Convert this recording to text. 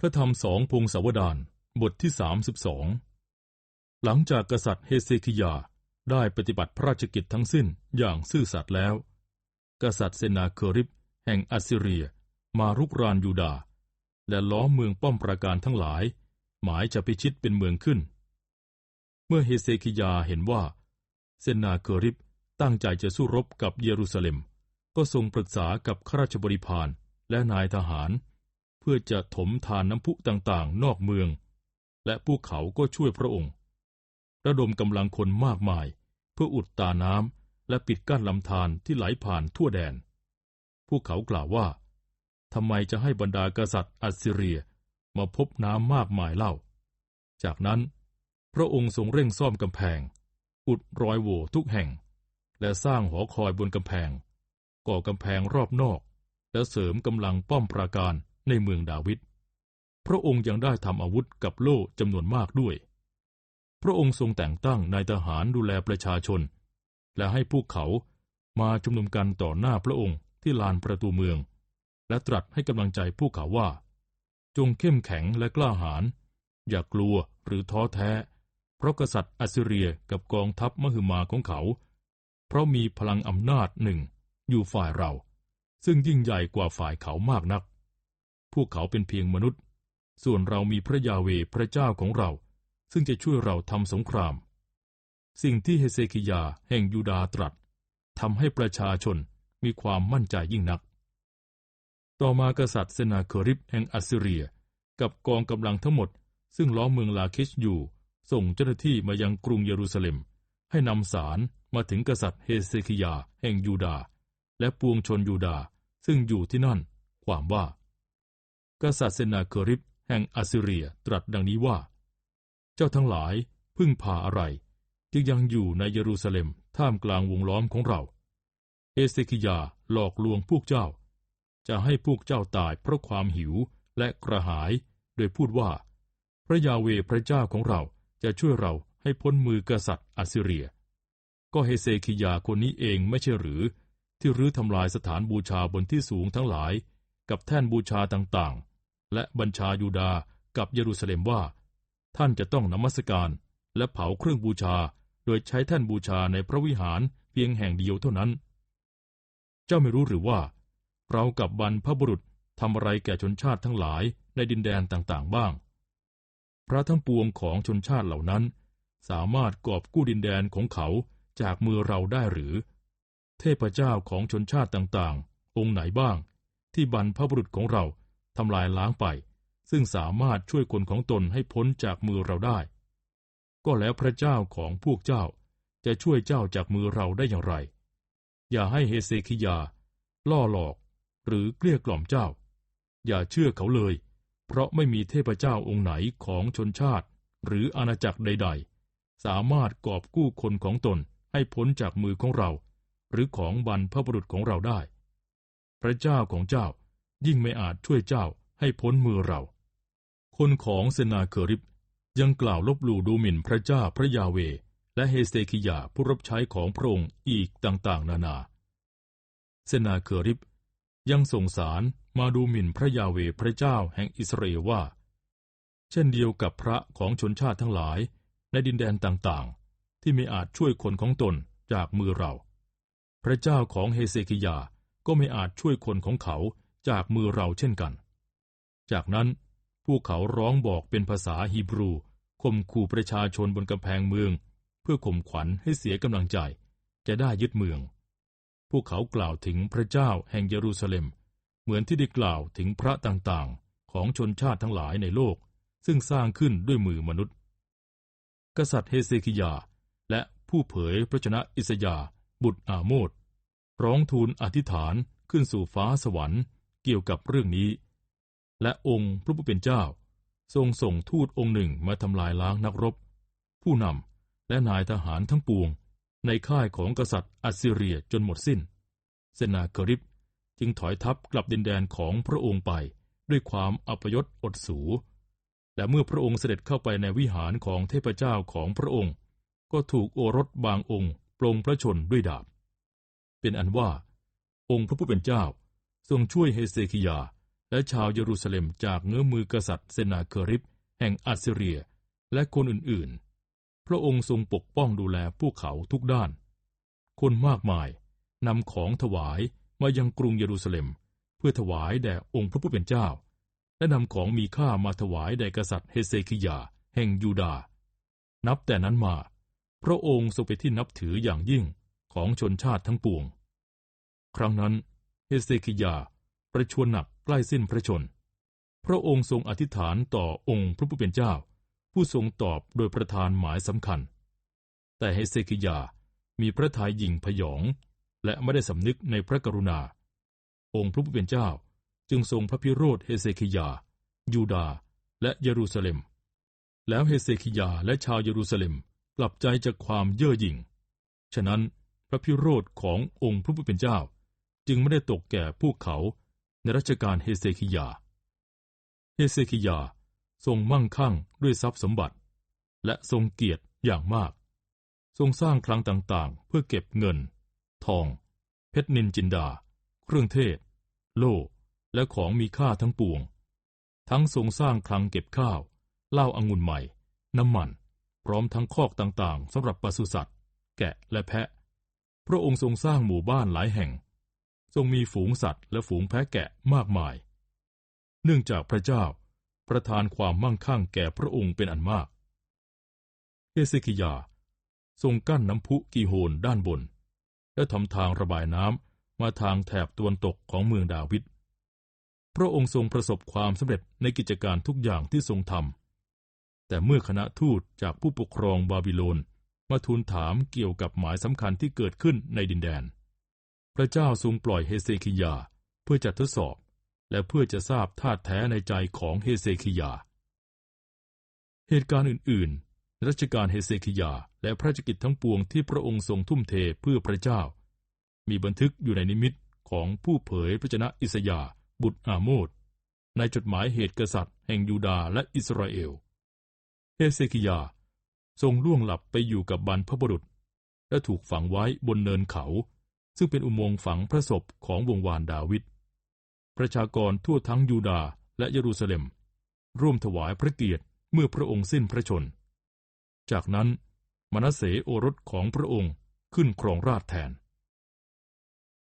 พระธรรมสองพงศาวดารบทที่สามสิบสองหลังจากกษัตริย์เฮเซคิยาได้ปฏิบัติพระราชกิจทั้งสิ้นอย่างซื่อสัตย์แล้ว กษัตริย์เซนาเคอริบแห่งอัสซีเรียมารุกรานยูดาห์และล้อมเมืองป้อมปราการทั้งหลาย หมายจะพิชิตเป็นเมืองขึ้น เมื่อเฮเซคิยาเห็นว่า เซนาเคอริบตั้งใจจะสู้รบกับเยรูซาเล็ม ก็ทรงปรึกษากับข้าราชบริพารและนายทหาร พื่อจะถมทานน้ำพุต่างๆ นอกเมือง และพวกเขาก็ช่วยพระองค์ ระดมกำลังคนมากมาย เพื่ออุดตาน้ำและปิดกั้นลำธารที่ไหลผ่านทั่วแดน พวกเขากล่าวว่าทำไมจะให้บรรดากษัตริย์อัสซีเรียมาพบน้ำมากมายเล่า จากนั้น พระองค์ทรงเร่งซ่อมกำแพง อุดรอยโหว่ทุกแห่ง และสร้างหอคอยบนกำแพง ก่อกำแพงรอบนอก และเสริมกำลังป้อมปราการ ในเมืองดาวิด พระองค์ยังได้ทำอาวุธกับโล่จำนวนมากด้วย พระองค์ทรงแต่งตั้งนายทหารดูแลประชาชน และให้พวกเขามาชุมนุมกันต่อหน้าพระองค์ที่ลานประตูเมือง และตรัสให้กำลังใจพวกเขาว่า จงเข้มแข็งและกล้าหาญอย่ากลัวหรือท้อแท้ เพราะกษัตริย์อัสซีเรียกับกองทัพมหึมาของเขา เพราะมีพลังอำนาจหนึ่งอยู่ฝ่ายเรา ซึ่งยิ่งใหญ่กว่าฝ่ายเขามากนัก พวกเขาเป็นเพียงมนุษย์ ส่วนเรามีพระยาเวพระเจ้าของเรา ซึ่งจะช่วยเราทำสงคราม สิ่งที่เฮเซคิยาแห่งยูดาตรัสทำให้ประชาชนมีความมั่นใจยิ่งนัก ต่อมากษัตริย์เซนาเคริบแห่งอัสซีเรีย กับกองกำลังทั้งหมด ซึ่งล้อมเมืองลาคิชอยู่ ส่งเจ้าหน้าที่มายังกรุงเยรูซาเล็ม ให้นำสารมาถึงกษัตริย์เฮเซคิยาแห่งยูดา และปวงชนยูดา ซึ่งอยู่ที่นั่น ความว่า กษัตริย์เซนาเคริบแห่งอัสซีเรียตรัสดังนี้ว่า เจ้าทั้งหลายพึ่งพาอะไร จึงยังอยู่ในเยรูซาเล็มท่ามกลางวงล้อมของเรา เอเซคิยาหลอกลวงพวกเจ้า จะให้พวกเจ้าตายเพราะความหิวและกระหาย โดยพูดว่า พระยาเวพระเจ้าของเราจะช่วยเราให้พ้นมือกษัตริย์อัสซีเรีย ก็เฮเซคิยาคนนี้เองไม่ใช่หรือ ที่รื้อทำลายสถานบูชาบนที่สูงทั้งหลาย กับแท่นบูชาต่างๆ และบัญชายูดากับเยรูซาเล็มว่า ท่านจะต้องนมัสการและเผาเครื่องบูชาโดยใช้แท่นบูชาในพระวิหารเพียงแห่งเดียวเท่านั้น เจ้าไม่รู้หรือว่า เรากับบรรพบุรุษทำอะไรแก่ชนชาติทั้งหลายในดินแดนต่างๆบ้าง พระทั้งปวงของชนชาติเหล่านั้น สามารถกอบกู้ดินแดนของเขาจากมือเราได้หรือ เทพเจ้าของชนชาติต่างๆ องค์ไหนบ้าง ที่บรรพบุรุษของเราทำลายล้างไป ซึ่งสามารถช่วยคนของตนให้พ้นจากมือเราได้ ก็แล้วพระเจ้าของพวกเจ้าจะช่วยเจ้าจากมือเราได้อย่างไร อย่าให้เฮเซคิยา ล่อหลอก หรือเกลี้ยกล่อมเจ้า อย่าเชื่อเขาเลย เพราะไม่มีเทพเจ้าองค์ไหนของชนชาติ หรืออาณาจักรใด ๆ สามารถกอบกู้คนของตนให้พ้นจากมือของเรา หรือของบรรพบุรุษของเราได้ ระเจ้าของเจ้า ยิ่งไม่อาจช่วยเจ้าให้พ้นมือเรา คนของเซนาเคอริบยังกล่าวลบหลู่ดูหมิ่นพระเจ้าพระยาเว และเฮเซคิยาผู้รับใช้ของพระองค์อีกต่างๆ นานา เซนาเคอริบยังส่งสารมาดูหมิ่นพระยาเวพระเจ้าแห่งอิสราเอลว่า เช่นเดียวกับพระของชนชาติทั้งหลายในดินแดนต่างๆ ที่ไม่อาจช่วยคนของตนจากมือเรา พระเจ้าของเฮเซคิยา ก็ไม่อาจช่วยคนของเขาจากมือเราเช่นกัน จากนั้นพวกเขาร้องบอกเป็นภาษาฮีบรูข่มขู่ประชาชนบนกำแพงเมือง เพื่อข่มขวัญให้เสียกำลังใจ จะได้ยึดเมือง พวกเขากล่าวถึงพระเจ้าแห่งเยรูซาเล็ม เหมือนที่ได้กล่าวถึงพระต่างๆ ของชนชาติทั้งหลายในโลก ซึ่งสร้างขึ้นด้วยมือมนุษย์ กษัตริย์เฮเซคิยา และผู้เผยพระชนะอิสยาบุตรอาโมด ร้องทูลอธิษฐานขึ้นสู่ฟ้าสวรรค์เกี่ยวกับเรื่องนี้ และองค์พระผู้เป็นเจ้า ทรงส่งทูตองค์หนึ่งมาทำลายล้างนักรบ ผู้นำและนายทหารทั้งปวง ในค่ายของกษัตริย์อัสซีเรียจนหมดสิน้น เซนาเกริบจึงถอยทัพกลับดินแดนของพระองค์ไปด้วยความอัปยศอดสู และเมื่อพระองค์เสด็จเข้าไปในวิหารของเทพเจ้าของพระองค์ ก็ถูกโอรสบางองค์ปลงพระชนด้วยดาบ เป็นอันว่า องค์พระผู้เป็นเจ้าทรงช่วยเฮเซคิยา และชาวเยรูซาเล็มจากเงื้อมือกษัตริย์เซนาเคริบแห่งอัสซีเรียและคนอื่นๆ พระองค์ทรงปกป้องดูแลพวกเขาทุกด้าน คนมากมายนำของถวายมายังกรุงเยรูซาเล็ม เพื่อถวายแด่องค์พระผู้เป็นเจ้า และนำของมีค่ามาถวายแด่กษัตริย์เฮเซคิยา แห่งยูดา นับแต่นั้นมา พระองค์ทรงเป็นที่นับถืออย่างยิ่งของชนชาติทั้งปวง ครั้งนั้นเฮเซคิยาประชวรหนักใกล้สิ้นพระชน พระองค์ทรงอธิษฐานต่อองค์พระผู้เป็นเจ้า ผู้ทรงตอบโดยประทานหมายสำคัญ แต่เฮเซคิยามีพระทัยหยิ่งพยอง และไม่ได้สำนึกในพระกรุณา องค์พระผู้เป็นเจ้าจึงทรงพระพิโรธเฮเซคิยา ยูดาและเยรูซาเล็ม แล้วเฮเซคิยาและชาวเยรูซาเล็มกลับใจจากความเย่อหยิ่ง ฉะนั้นพระพิโรธขององค์พระผู้เป็นเจ้า จึงไม่ได้ตกแก่พวกเขาในรัชกาลเฮเซคิยา เฮเซคิยาทรงมั่งคั่งด้วยทรัพย์สมบัติ และทรงเกียรติอย่างมาก ทรงสร้างคลังต่างๆ เพื่อเก็บเงิน ทอง เพชรนินจินดา เครื่องเทศ โล่และของมีค่าทั้งปวง ทั้งทรงสร้างคลังเก็บข้าวเหล้าอางุ่นใหม่ น้ำมัน พร้อมทั้งคอกต่างๆสำหรับปศุสัตว์ แกะและแพะ พระองค์ทรงสร้างหมู่บ้านหลายแห่ง ทรงมีฝูงสัตว์และฝูงแพะแกะมากมาย เนื่องจากพระเจ้าประทานความมั่งคั่งแก่พระองค์เป็นอันมาก เฮเซคิยา ทรงกั้นน้ำพุกีโฮนด้านบน และทำทางระบายน้ำมาทางแถบตะวันตกของเมืองดาวิด พระองค์ทรงประสบความสำเร็จในกิจการทุกอย่างที่ทรงทำ แต่เมื่อคณะทูตจากผู้ปกครองบาบิโลนมาทูลถามเกี่ยวกับหมายสำคัญที่เกิดขึ้นในดินแดน พระเจ้าทรงปล่อยเฮเซคิยาเพื่อจะทดสอบ และเพื่อจะทราบท่าแท้ในใจของเฮเซคิยา เหตุการณ์อื่นๆรัชกาลเฮเซคิยาและพระราชกิจทั้งปวงที่พระองค์ทรงทุ่มเทเพื่อพระเจ้า มีบันทึกอยู่ในนิมิตของผู้เผยพระชนะอิสยาบุตรอาโมดในจดหมายเหตุกษัตริย์แห่งยูดาและอิสราเอล เฮเซคิยาทรงล่วงหลับไปอยู่กับบรรพบุรุษ และถูกฝังไว้บนเนินเขา ซึ่งเป็นอุโมงค์ฝังพระศพของวงวานดาวิด ประชากรทั่วทั้งยูดาห์และเยรูซาเล็ม ร่วมถวายพระเกียรติเมื่อพระองค์สิ้นพระชน จากนั้นมนัสเสโอรสของพระองค์ขึ้นครองราชแทน